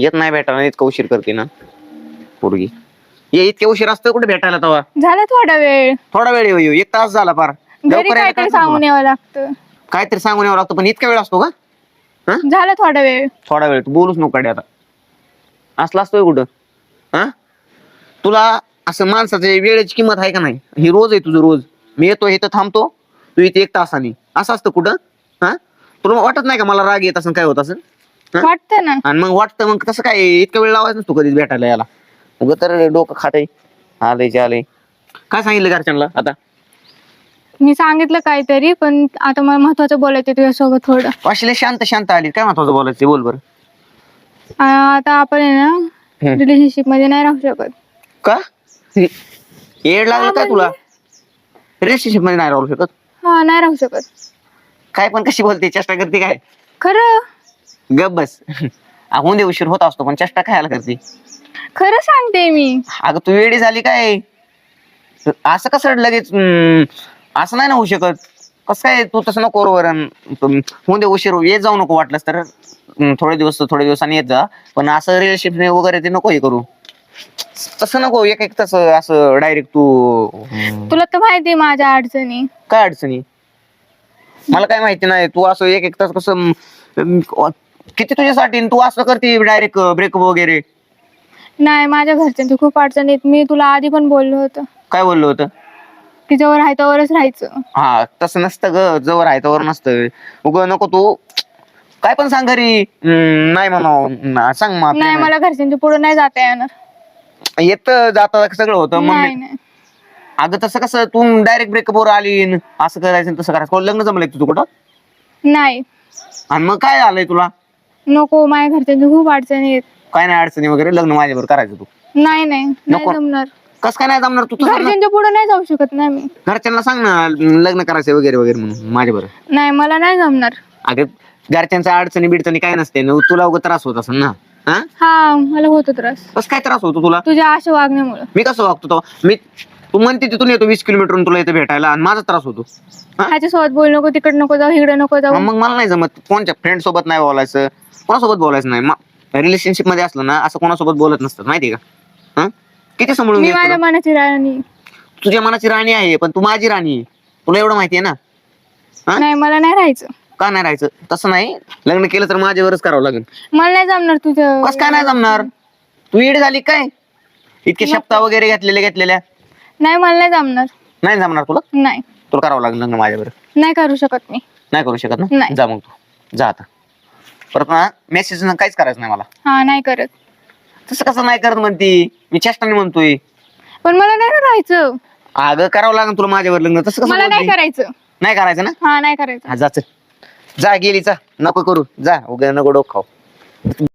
येत नाही भेटायला इतका उशीर करते ना पोरगी. ये इतके उशीर असतं कुठे भेटायला तेव्हा झालं थोडा वेळ. थोडा वेळ येऊ एक तास झाला फार. घरी लवकर यायला काय काहीतरी तुला? सांगून यावं लागतं. काहीतरी सांगून यावं लागतं पण इतका वेळ असतो का? झालं थोडा वेळ. थोडा वेळ. तू बोलूच नको कडे आता. असला असतोय कुठं? हा? तुला असं माणसाचे वेळेची किंमत आहे का नाही? ही रोज आहे तुझं रोज. मी येतो इथं थांबतो. तू इथे एक तासाने. असं असतं कुठं? हा? तुला वाटत नाही का मला राग येत असं काय होत असं? वाटतं ना. आणि मग वाटतं मग तसं काय इतका वेळ लावायचं नसतो कधीच भेटायला याला उगं तर डोकं खातय. आलंय आलंय. काय सांगितलं घरच्यांना आता? मी सांगितलं काहीतरी पण आता मला महत्वाचं बोलायचं तुझ्यासोबत थोडं. अशी शांत शांत आली काय महत्वाचं बोलायचं बोल बरं. आ, आता आपण आहे ना रिलेशनशिपमध्ये नाही राहू शकत. का? येड लागलं काय तुला? रिलेशनशिपमध्ये नाही राहू शकत. हा नाही राहू शकत. काय पण कशी बोलते चेष्टा करते काय? खरं. गप बस. होऊन दे उशीर होत असतो पण चेष्टा खायला करते? खरं सांगते मी. अगं तू वेडी झाली काय? असं कसं लगेच? हम्म, असं नाही ना होऊ शकत. कसं काय तू तसं नको बरोबर होऊन दे उशीर येत जाऊ नको वाटलंस तर हम्म, थोडे दिवस थोडे दिवसांनी येत जा. पण असं रिलेशनशिप वगैरे ते नको हे करू. तसं नको एक एक तसं असं डायरेक्ट तू. हम्म, तुला तर माहिती आहे माझ्या अडचणी. काय अडचणी? मला काय माहिती नाही. तू असं एक एक तास कसं अं, किती तुझ्यासाठी आणि तू असं करते डायरेक्ट ब्रेकअप वगैरे? नाही माझ्या घरच्यांची खूप अडचणी आहेत मी तुला आधी पण बोललो होतं. काय बोललो होतं? की जवळ आहे तवरच राहायचं. हा तसं नसतं ग. जवळ आहे तवर नसतं. उग नको तू. काय पण सांग घरी. हम्म, नाही म्हणा. सांग मग नाही मला घरच्यांच्या पुढे नाही जाता येणार. येत जाता सगळं होतं. नाही मग नाही. अगं तसं कसं? तू डायरेक्ट ब्रेकअप वर आली न असं करायचं न तसं करायचं. कोण लग्न जमलंय तुझं कुठं? नाही. आणि मग काय आलंय तुला? नको माझ्या घरच्यांची खूप अडचणी आहेत. काय नाही अडचणी वगैरे? लग्न माझ्यावर करायचं तू. नाही नाही. नाही नको. जमणार. कस काय नाही जमणार तू? ना- घरच्यांच्या पुढे नाही जाऊ शकत ना मी. घरच्यांना सांग ना लग्न करायचं वगैरे वगैरे म्हणून माझ्या बरं नाही मला नाही जमणार. अगं घरच्यांच्या अडचणी बिडचणी काय नसते. न तुला उगा त्रास होत असेल ना? हा? हा मला होतो त्रास. कस काय त्रास होतो तुला? तुझ्या अशा वागण्यामुळे. मी कसं वागतो तो? मी तू म्हणते तिथून येतो वीस किलोमीटर तुला इथे भेटायला आणि माझा त्रास होतो. हा? ह्याच्यासोबत बोल नको तिकडे नको जाऊ इकडे नको जाऊ. मग मला नाही जमत. कोणत्या फ्रेंड सोबत नाही बोलायचं? कोणासोबत बोलायचं नाही? रिलेशनशिपमध्ये असलं ना असं कोणासोबत बोलत नसतं माहिती का? हा? किती सांभाळून मी घ्यायचं माझ्या तुला? मनाची राणी. तुझ्या मनाची राणी आहे पण तू माझी राणी आहे. तुला एवढं माहिती आहे ना? हा? नाही मला नाही राहायचं. का नाही राहायचं? तसं नाही? लग्न केलं तर माझ्यावरच करावं लागेल. मला नाही जमणार तुझं कस काय नाही जमणार? तू येड झाली काय? इतके शब्दा वगैरे घेतलेल्या घेतलेल्या. नाही मला नाही जमणार. नाही जमणार तुला? नाही. तुला करावं लागेल लग्न माझ्यावर नाही करू शकत मी. नाही करू शकत ना? नाही. जा मग तू. जा आता. परत ना मेसेज काहीच करायचं नाही मला. हा नाही करत. तसं कसं नाही करत म्हणती? मी चेष्टाने म्हणतोय. पण मला नाही ना राहायचं अगं करावं लागेल तुला माझ्यावर लग्न. तसं कसं मला नाही? करायचं. नाही करायचं ना? हा नाही करायचं. हा जा चल. जा गेली जा. नको करू. जा उगा नको डोक खाऊ.